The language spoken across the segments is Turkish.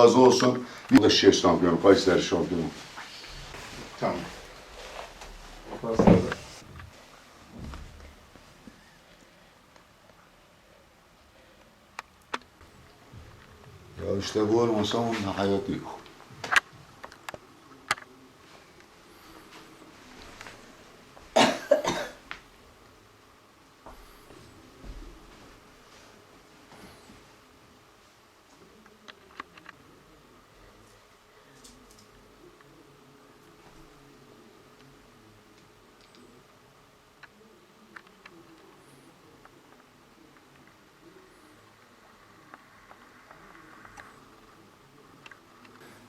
razı olsun. Bir de şef şampiyonu, Kayseri şampiyonu. Tamam. Ya işte bu olmasa onun hayatı yok.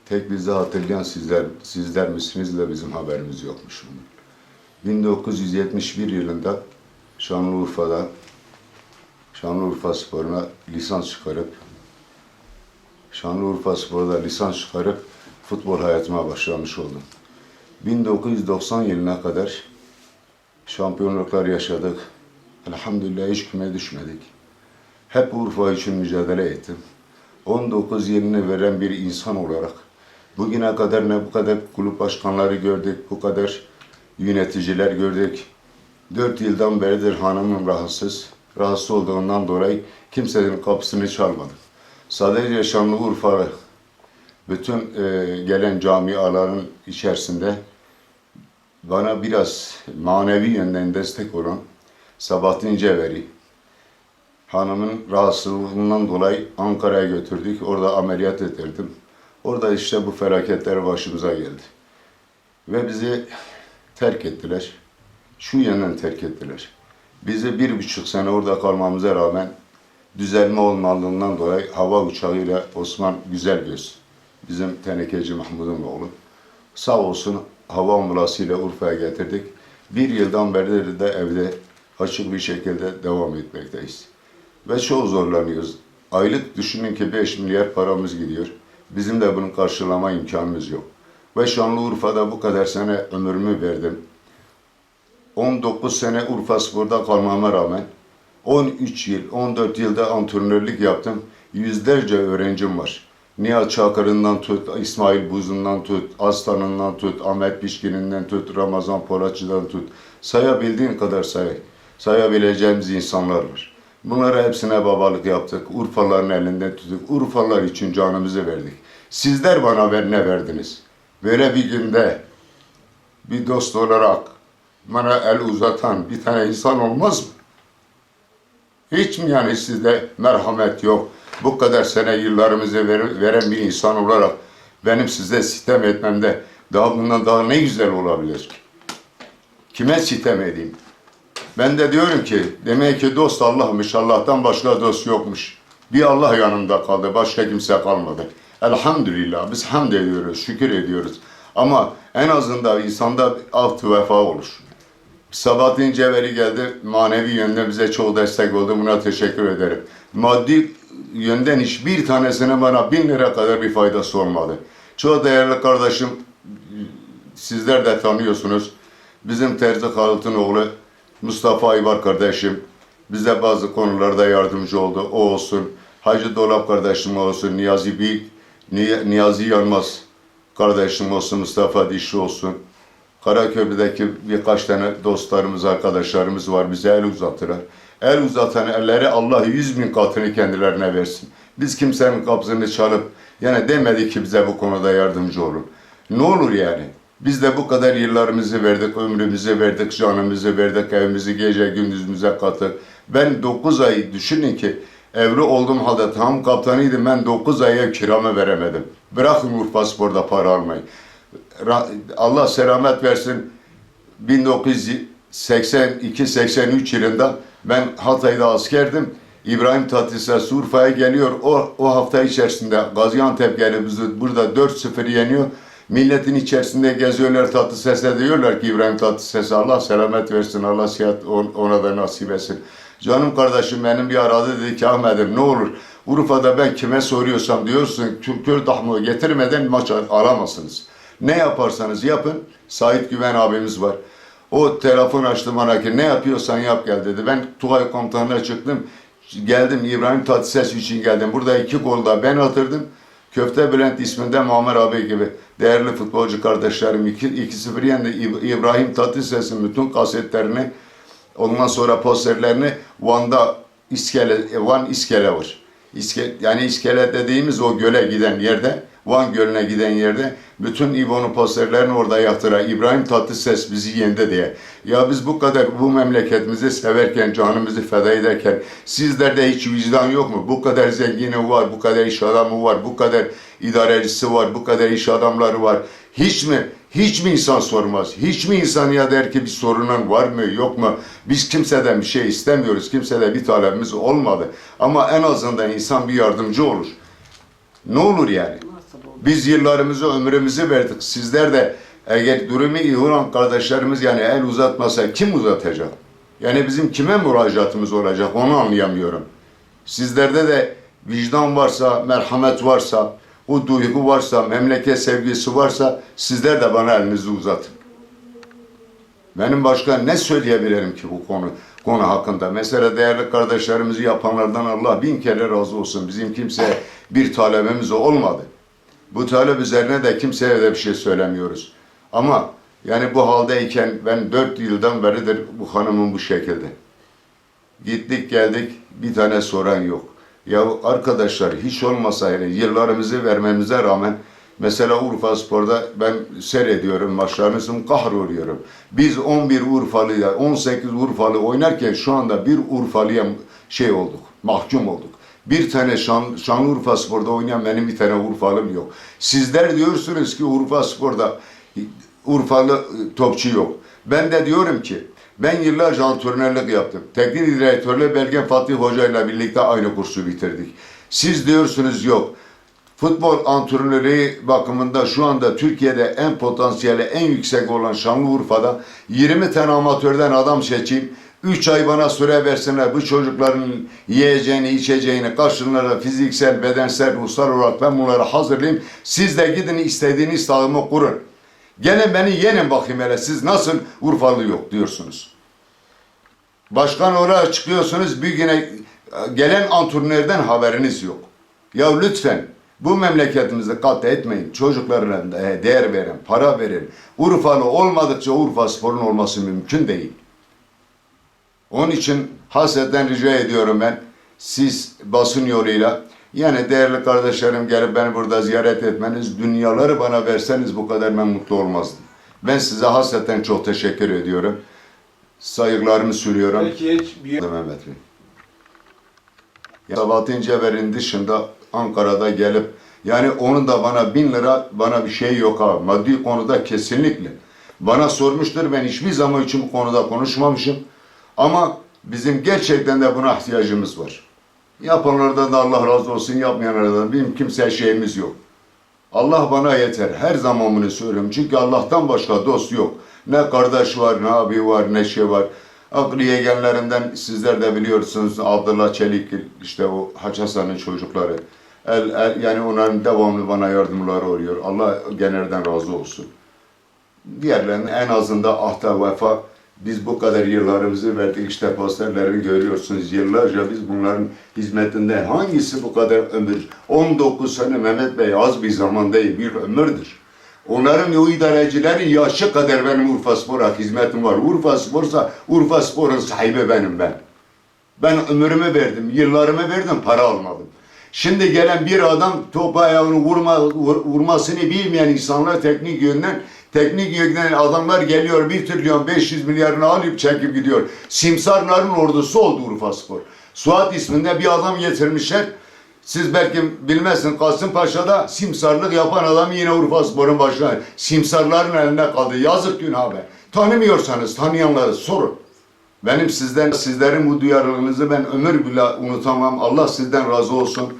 Tek bizi hatırlayan sizler, sizler misiniz de bizim haberimiz yokmuş. bunun. 1971 yılında Şanlıurfa'da Şanlıurfa Spor'una lisans çıkarıp Şanlıurfa Spor'da lisans çıkarıp futbol hayatıma başlamış oldum. 1990 yılına kadar şampiyonluklar yaşadık. Elhamdülillah hiç küme düşmedik. Hep Urfa için mücadele ettim. 19 yılını veren bir insan olarak bugüne kadar ne bu kadar kulüp başkanları gördük, bu kadar yöneticiler gördük. 4 yıldan beridir hanımım rahatsız. Rahatsız olduğundan dolayı kimsenin kapısını çalmadım. Sadece Şanlıurfa bütün e, gelen camiaların içerisinde bana biraz manevi yönden destek olan Sabahattin Ceveri, hanımın rahatsızlığından dolayı Ankara'ya götürdük. Orada ameliyat ettirdim. Orada işte bu felaketler başımıza geldi. Ve bizi terk ettiler. Şu yönden terk ettiler. Bizi bir buçuk sene orada kalmamıza rağmen düzelme olmadığından dolayı hava uçağıyla Osman Güzelgöz, bizim tenekeci Mahmud'un oğlu, sağ olsun hava ambulansıyla Urfa'ya getirdik. Bir yıldan beridir de evde açık bir şekilde devam etmekteyiz. Ve çok zorlanıyoruz. Aylık düşünün ki 5 milyar paramız gidiyor. Bizim de bunu karşılama imkanımız yok. Ve Şanlıurfa'da bu kadar sene ömrümü verdim. 19 sene Urfa Spor'da kalmama rağmen 13 yıl, 14 yılda antrenörlük yaptım. Yüzlerce öğrencim var. Nihat Çakır'ından tut, İsmail Buzun'dan tut, Aslan'ından tut, Ahmet Pişkin'inden tut, Ramazan Polatçı'dan tut. Sayabildiğin kadar say. Sayabileceğimiz insanlar var. Bunlara hepsine babalık yaptık. Urfalıların elinden tuttuk. Urfalılar için canımızı verdik. Sizler bana ver ne verdiniz? Böyle bir günde bir dost olarak bana el uzatan bir tane insan olmaz mı? Hiç mi yani sizde merhamet yok? Bu kadar sene yıllarımızı ver- veren bir insan olarak benim size sitem etmemde daha bundan daha ne güzel olabilir ki? Kime sitem edeyim? Ben de diyorum ki demek ki dost Allah'mış. Allah'tan başka dost yokmuş. Bir Allah yanımda kaldı. Başka kimse kalmadı. Elhamdülillah. Biz hamd ediyoruz. Şükür ediyoruz. Ama en azından insanda af vefa olur. Sabahattin Ceveri geldi. Manevi yönden bize çok destek oldu. Buna teşekkür ederim. Maddi yönden hiçbir tanesine bana bin lira kadar bir faydası olmadı. Çok değerli kardeşim, sizler de tanıyorsunuz. Bizim Terzi Halıtınoğlu, Mustafa Aybar kardeşim bize bazı konularda yardımcı oldu. O olsun. Hacı Dolap kardeşim olsun. Niyazi Ni- Niyazi Yanmaz kardeşim olsun. Mustafa Dişli olsun. Karaköprü'deki birkaç tane dostlarımız, arkadaşlarımız var. Bize el uzatırlar. El uzatan elleri Allah yüz bin katını kendilerine versin. Biz kimsenin kapısını çalıp yani demedi ki bize bu konuda yardımcı olun. Ne olur yani? Biz de bu kadar yıllarımızı verdik, ömrümüzü verdik, canımızı verdik, evimizi gece gündüzümüze kattık. Ben 9 ay düşünün ki evli olduğum halde tam kaptanıydım. Ben 9 ay ev kiramı veremedim. Bırakın Urfa Spor'da para almayı. Allah selamet versin. 1982-83 yılında ben Hatay'da askerdim. İbrahim Tatlıses Urfa'ya geliyor. O, o hafta içerisinde Gaziantep gelip burada 4-0 yeniyor. Milletin içerisinde geziyorlar Tatlıses'e diyorlar ki İbrahim Tatlıses'e Allah selamet versin, Allah sihat on- ona da nasip etsin. Canım kardeşim benim bir aradı dedi ki Ahmet'im ne olur Urfa'da ben kime soruyorsam diyorsun Türkür dahmı getirmeden maç al- alamazsınız. Ne yaparsanız yapın. Sait Güven abimiz var. O telefon açtı bana ki ne yapıyorsan yap gel dedi. Ben Tugay komutanına çıktım. Geldim İbrahim Tatlıses için geldim. Burada iki gol da ben atırdım. Köfte Bülent isminde Muammer abi gibi değerli futbolcu kardeşlerim 2-0 yendi. İb- İbrahim Tatlıses'in bütün kasetlerini ondan sonra posterlerini Van'da iskele, Van iskele var. İske, yani iskele dediğimiz o göle giden yerde, Van Gölü'ne giden yerde bütün İbo'nun posterlerini orada yaktıra. İbrahim Tatlıses bizi yendi diye. Ya biz bu kadar bu memleketimizi severken, canımızı feda ederken sizlerde hiç vicdan yok mu? Bu kadar zengini var, bu kadar iş adamı var, bu kadar idarecisi var, bu kadar iş adamları var. Hiç mi? Hiç mi insan sormaz? Hiç mi insan ya der ki bir sorunun var mı yok mu? Biz kimseden bir şey istemiyoruz. Kimsede bir talebimiz olmadı. Ama en azından insan bir yardımcı olur. Ne olur yani? Biz yıllarımızı, ömrümüzü verdik. Sizler de eğer durumu iyi olan kardeşlerimiz yani el uzatmasa kim uzatacak? Yani bizim kime müracaatımız olacak onu anlayamıyorum. Sizlerde de vicdan varsa, merhamet varsa, o duygu varsa, memleket sevgisi varsa sizler de bana elinizi uzatın. Benim başka ne söyleyebilirim ki bu konu konu hakkında? Mesela değerli kardeşlerimizi yapanlardan Allah bin kere razı olsun. Bizim kimseye bir talebimiz olmadı. Bu talep üzerine de kimseye de bir şey söylemiyoruz. Ama yani bu haldeyken ben dört yıldan beridir bu hanımın bu şekilde. Gittik geldik bir tane soran yok. Ya arkadaşlar hiç olmasa yani yıllarımızı vermemize rağmen mesela Urfa Spor'da ben seyrediyorum maçlarını sonra kahroluyorum. Biz 11 Urfalı'ya 18 Urfalı oynarken şu anda bir Urfalı'ya şey olduk mahkum olduk. Bir tane Şan, Şanlıurfa Spor'da oynayan benim bir tane Urfalım yok. Sizler diyorsunuz ki Urfa Spor'da Urfalı e, topçu yok. Ben de diyorum ki ben yıllarca antrenörlük yaptım. Teknik direktörle Belgen Fatih Hoca ile birlikte aynı kursu bitirdik. Siz diyorsunuz yok. Futbol antrenörü bakımında şu anda Türkiye'de en potansiyeli en yüksek olan Şanlıurfa'da 20 tane amatörden adam seçeyim. 3 ay bana süre versinler bu çocukların yiyeceğini, içeceğini, karşılığında fiziksel, bedensel, ruhsal olarak ben bunları hazırlayayım. Siz de gidin istediğiniz takımı kurun. Gene beni yenin bakayım hele siz nasıl Urfalı yok diyorsunuz. Başkan oraya çıkıyorsunuz bir güne gelen antrenörden haberiniz yok. Ya lütfen bu memleketimizi katletmeyin. Çocuklarına de- değer verin, para verin. Urfalı olmadıkça Urfa Spor'un olması mümkün değil. Onun için hasreten rica ediyorum ben siz basın yoluyla yani değerli kardeşlerim gelip beni burada ziyaret etmeniz, dünyaları bana verseniz bu kadar ben mutlu olmazdım. Ben size hasreten çok teşekkür ediyorum. Saygılarımı sunuyorum. Peki hiç bir Mehmet Bey. Sabahattin Ceber'in dışında Ankara'da gelip yani onun da bana bin lira bana bir şey yok abi. Maddi konuda kesinlikle. Bana sormuştur ben hiçbir zaman için bu konuda konuşmamışım. Ama bizim gerçekten de buna ihtiyacımız var. Yapanlardan da Allah razı olsun, yapmayanlardan bizim kimseye şeyimiz yok. Allah bana yeter. Her zaman bunu söylüyorum. Çünkü Allah'tan başka dost yok. Ne kardeş var, ne abi var, ne şey var. Aklı yegenlerinden sizler de biliyorsunuz Abdullah Çelik işte o Hasan'ın çocukları. El, el, yani onların devamlı bana yardımları oluyor. Allah genelden razı olsun. Diğerlerinin en azında ahta vefa biz bu kadar yıllarımızı verdik işte posterleri görüyorsunuz yıllarca biz bunların hizmetinde hangisi bu kadar ömür 19 sene Mehmet Bey az bir zaman değil bir ömürdür. Onların o idarecilerin yaşı kadar benim Urfa Spor'a hizmetim var. Urfa Spor'sa Urfa Spor'un sahibi benim ben. Ben ömrümü verdim, yıllarımı verdim, para almadım. Şimdi gelen bir adam topu ayağını vurma, vur- vurmasını bilmeyen insanlar teknik yönden teknik yönden adamlar geliyor 1 trilyon 500 milyarını alıp çekip gidiyor. Simsarların ordusu oldu Urfa Spor. Suat isminde bir adam getirmişler. Siz belki bilmezsin Kasımpaşa'da simsarlık yapan adam yine Urfa Spor'un başına. Simsarların elinde kaldı. Yazık günah be. Tanımıyorsanız tanıyanları sorun. Benim sizden, sizlerin bu duyarlılığınızı ben ömür bile unutamam. Allah sizden razı olsun.